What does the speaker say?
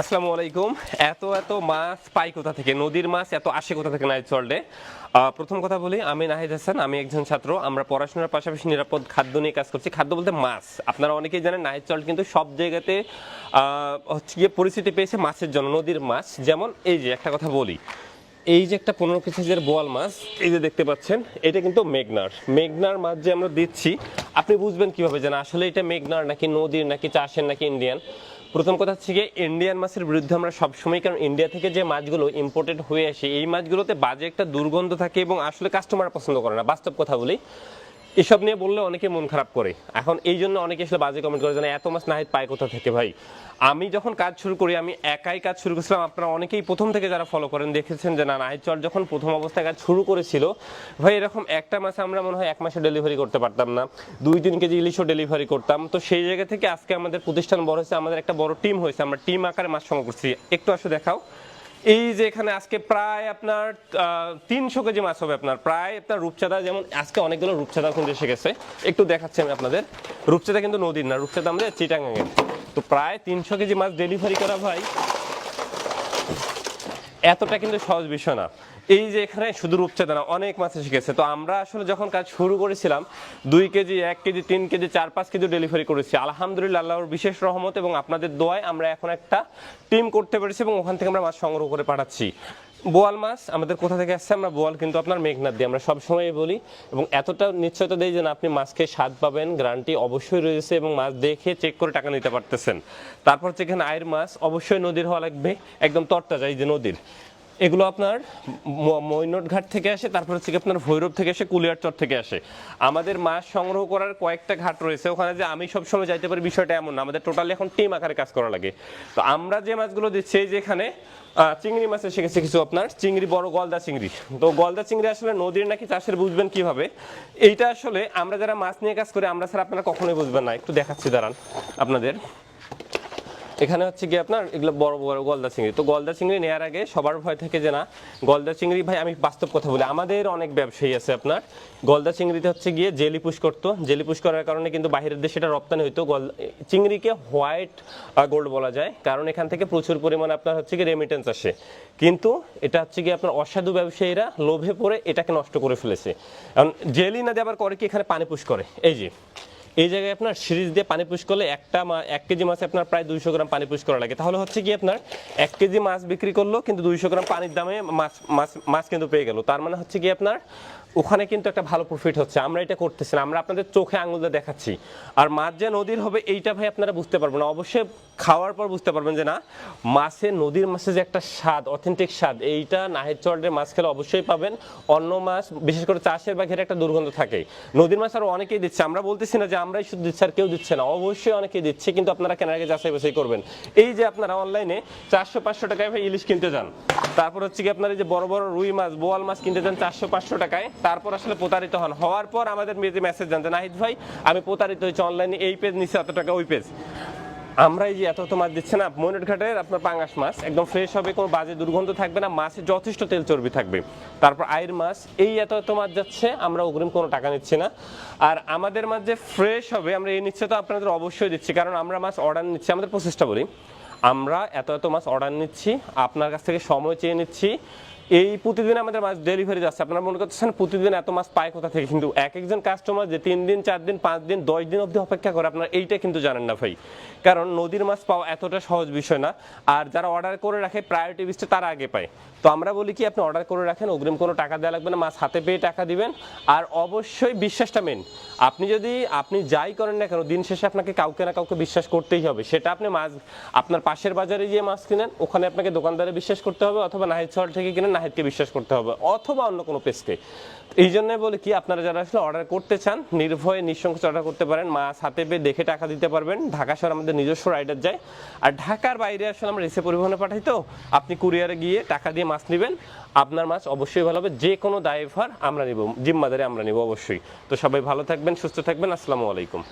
আসসালামু আলাইকুম। এত এত মাছ পাই কোথা থেকে? নদীর মাছ এত আসে কোথা থেকে নাইট চল্ডে প্রথম কথা বলি, আমি নাহিদ হাসান, আমি একজন ছাত্র। আমরা পড়াশোনার পাশাপাশি নিরাপদ খাদ্য নিয়ে কাজ করছি। খাদ্য বলতে মাছ। আপনারা অনেকেই জানেন নাহিদ চল্ড কিন্তু সব জায়গাতে হচ্ছে গিয়ে পরিস্থিতি পেয়েছে মাছের জন্য, নদীর মাছ। যেমন এই যে, একটা কথা বলি এই যে একটা পনেরো কেজির বোয়াল মাছ, এই যে দেখতে পাচ্ছেন, এটা কিন্তু মেঘনার। মেঘনার মাছ যে আমরা দিচ্ছি, আপনি বুঝবেন কীভাবে যেন আসলে এটা মেঘনার নাকি নদীর, নাকি চাষের, নাকি ইন্ডিয়ান প্রথম কথা হচ্ছে গিয়ে ইন্ডিয়ান মাছের বিরুদ্ধে আমরা সবসময়, কারণ ইন্ডিয়া থেকে যে মাছগুলো ইম্পোর্টেড হয়ে আসে, এই মাছগুলোতে বাজে একটা দুর্গন্ধ থাকে এবং আসলে কাস্টমার পছন্দ করে না। বাস্তব কথা বলি এসব নিয়ে বললে অনেকে মন খারাপ করে। এখন এই জন্য অনেকে আসলে বাজে কমেন্ট করে যে এত মাছ নাহিদ পায় কোথা থেকে ভাই? আমি যখন কাজ শুরু করি, আমি একাই কাজ শুরু করেছিলাম। আপনারা অনেকেই প্রথম থেকে যারা ফলো করেন দেখেছেন যে, না নাহিদ চর যখন প্রথম অবস্থায় কাজ শুরু করেছিল, ভাই, এরকম একটা মাসে আমরা মনে হয় এক মাসে ডেলিভারি করতে পারতাম না। দুই, তিন কেজি ইলিশও ডেলিভারি করতাম। তো সেই জায়গা থেকে আজকে আমাদের প্রতিষ্ঠান বড় হয়েছে, আমাদের একটা বড় টিম হয়েছে। আমরা টিম আকারে মাছ সংগ্রহ করছি। একটু আসো দেখাও। এই যে এখানে আজকে প্রায় আপনার তিনশো কেজি মাছ হবে আপনার। প্রায় আপনার রূপচাঁদা যেমন আজকে অনেকগুলো রূপচাঁদা কিন্তু এসে গেছে। একটু দেখাচ্ছি আমি আপনাদের। রূপচাঁদা কিন্তু নদীর না, রূপচাঁদা আমাদের চিটাঙ্গাঙ্গের তো প্রায় তিনশো কেজি মাছ ডেলিভারি করা ভাই। এতটা কিন্তু সহজ বিষয় না। এই যে এখানে শুধু রূপচাঁদা অনেক মাছ শিখেছে তো আমরা আসলে যখন কাজ শুরু করেছিলাম, দুই কেজি, এক কেজি, তিন কেজি, চার, পাঁচ কেজি ডেলিভারি করেছি। আলহামদুলিল্লাহ, আল্লাহর বিশেষ রহমত এবং আপনাদের দোয়ায় আমরা এখন একটা টিম করতে পেরেছি এবং ওখান থেকে আমরা মাছ সংগ্রহ করে পাঠাচ্ছি। বোয়াল মাছ, আমাদের কোথা থেকে আসছে আমরা বোয়াল, কিন্তু আপনার মেঘনাদ দিয়ে। আমরা সবসময় বলি, এবং এতটা নিশ্চয়তা দেই যে আপনি মাছকে স্বাদ পাবেন গ্যারান্টি অবশ্যই রয়েছে, এবং মাছ দেখে চেক করে টাকা নিতে পারতেছেন। তারপর যেখানে আয়ের মাছ, অবশ্যই নদীর হওয়া লাগবে, একদম তরতাজা এই যে নদীর। এগুলো আপনার ম- ঘাট থেকে আসে তারপর হচ্ছে আপনার ভৈরব থেকে আসে কুলিয়ারচর থেকে আসে। আমাদের মাছ সংগ্রহ করার কয়েকটা ঘাট রয়েছে ওখানে যে আমি সবসময় যাইতে পারি বিষয়টা এমন না আমাদের টোটালি এখন টিম আকারে কাজ করা লাগে। তো আমরা যে মাছগুলো দিচ্ছি এই যে এখানে আহ, চিংড়ি মাছ এসে গেছে কিছু আপনার চিংড়ি বড় গলদা চিংড়ি। তো গলদা চিংড়ি আসলে নদীর নাকি চাষের বুঝবেন কীভাবে? এইটা আসলে আমরা যারা মাছ নিয়ে কাজ করি আমরা ছাড়া আপনারা কখনোই বুঝবেন না। একটু দেখাচ্ছি দাঁড়ান আপনাদের। এখানে হচ্ছে কি আপনার এগুলো বড় বড় গলদা চিংড়ি। তো গলদা চিংড়ি নেওয়ার আগে সবার ভয় থাকে যে না, গলদা চিংড়ি ভাই আমি বাস্তব কথা বলি, আমাদের অনেক ব্যবসায়ী আছে আপনার। গলদা চিংড়িতে হচ্ছে গিয়ে জেলি পুশ করতো। জেলি পুশ করার কারণে কিন্তু বাইরের দেশে এটা রপ্তানি হইতো। গল, চিংড়িকে হোয়াইট গোল্ড বলা যায়। কারণ এখান থেকে প্রচুর পরিমাণে আপনার হচ্ছে কি রেমিটেন্স আসে। কিন্তু এটা হচ্ছে কি আপনার অসাধু ব্যবসায়ীরা লোভে পড়ে এটাকে নষ্ট করে ফেলেছে। কারণ জেলি না আবার করে কি এখানে পানি পুশ করে? এই যে এই জায়গায় আপনার সিরিজ দিয়ে পানি পুশ করলে একটা এক কেজি মাছে আপনার প্রায় দুইশো গ্রাম পানি পুশ করা লাগে। তাহলে হচ্ছে কি আপনার এক কেজি মাছ বিক্রি করল, কিন্তু দুইশো গ্রাম পানির দামে মাছ মাছ মাছ কিন্তু পেয়ে গেল। তার মানে হচ্ছে কি আপনার ওখানে কিন্তু একটা ভালো প্রফিট হচ্ছে। আমরা এটা করতেছি না, আমরা আপনাদের চোখে আঙুল দিয়ে দেখাচ্ছি। আর মাছ যে নদীর হবে, এইটা ভাই আপনারা বুঝতে পারবেন অবশ্যই খাওয়ার পর বুঝতে পারবেন যে না, মাছে, নদীর মাছে যে একটা স্বাদ অথেন্টিক স্বাদ, এইটা নাহের চরের মাছ খেলে অবশ্যই পাবেন। অন্য মাছ, বিশেষ করে চাষের বা ঘেরে একটা দুর্গন্ধ থাকে। নদীর মাছ আরও অনেকেই দিচ্ছে। আমরা বলতেছি না যে আমরাই শুধু দিচ্ছি আর কেউ দিচ্ছে না। অবশ্যই অনেকে দিচ্ছে, কিন্তু আপনারা কেনার আগে যাচাই বাছাই করবেন। এই যে আপনারা অনলাইনে চারশো পাঁচশো টাকায় ভাই ইলিশ কিনতে যান। তারপর হচ্ছে কি আপনার এই যে বড় বড় রুই মাছ, বোয়াল মাছ কিনতে যান চারশো পাঁচশো টাকায়। তারপর আসলে প্রতারিত হন। হওয়ার পর আমাদের মেয়েদের মেসেজ আহিদ নাহিদ ভাই, আমি প্রতারিত হয়েছি অনলাইনে এই পেজ নিচে এত টাকা, ওই পেজ আমরা এই যে এত মাছ দিচ্ছে না ময়ূর ঘাটের আপনার পাঙ্গাস মাছ, একদম ফ্রেশ হবে, কোনো বাজে দুর্গন্ধ থাকবে না, মাছে যথেষ্ট তেল চর্বি থাকবে। তারপর আয়ের মাছ, এই এত এত মাছ যাচ্ছে, আমরা অগ্রিম কোনো টাকা নিচ্ছি না। আর আমাদের মাছ যে ফ্রেশ হবে, আমরা এই নিচ্ছে তো আপনাদের অবশ্যই দিচ্ছি, কারণ আমরা মাছ অর্ডার নিচ্ছি, আমাদের প্রচেষ্টা বলি আমরা এত এত মাছ অর্ডার নিচ্ছি, আপনার কাছ থেকে সময় চেয়ে নিচ্ছি এই প্রতিদিন আমাদের মাছ ডেলিভারি যাচ্ছে। আপনারা মনে করতেছেন প্রতিদিন এত মাছ পায় কোথা থেকে? কিন্তু এক একজন কাস্টমার যে তিন দিন, চার দিন, পাঁচ দিন, দশ দিন অবধি অপেক্ষা করে, আপনারা এইটা কিন্তু জানেন না ভাই। কারণ নদীর মাছ পাওয়া এতটা সহজ বিষয় না। আর যারা অর্ডার করে রাখে প্রায়োরিটি লিস্টে তারা আগে পায়। তো আমরা বলি কি, আপনি অর্ডার করে রাখেন, অগ্রিম কোনো টাকা দেওয়া লাগবে না, মাছ হাতে পেয়ে টাকা দিবেন। আর অবশ্যই বিশ্বাসটা মেন আপনি যদি, আপনি যাই করেন না কেন, দিন শেষে আপনাকে কাউকে না কাউকে বিশ্বাস করতেই হবে। সেটা আপনি মাছ, আপনার পাশের বাজারে গিয়ে মাছ কিনেন, ওখানে আপনাকে দোকানদারে বিশ্বাস করতে হবে, অথবা নাহিদ থেকে কিনেন নাহিদকে বিশ্বাস করতে হবে অথবা অন্য কোনো পেজকে। এই জন্য বলি কি, আপনারা যারা আসলে অর্ডার করতে চান, নির্ভয়ে, নিঃসংকোচ অর্ডার করতে পারেন মাছ হাতে পেয়ে দেখে টাকা দিতে পারবেন। ঢাকা শহর আমাদের নিজস্ব রাইডার যায়। আর ঢাকার বাইরে আসলে আমরা রিসে পরিবহনে পাঠাই তো, আপনি কুরিয়ারে গিয়ে টাকা দিয়ে মাছ নেবেন। আপনার মাছ অবশ্যই ভালো হবে, যে কোনো দায়ভার আমরা নিব, জিম্মাদারি আমরা নিব অবশ্যই। তো সবাই ভালো থাকবেন, সুস্থ থাকবেন, আসসালামু আলাইকুম।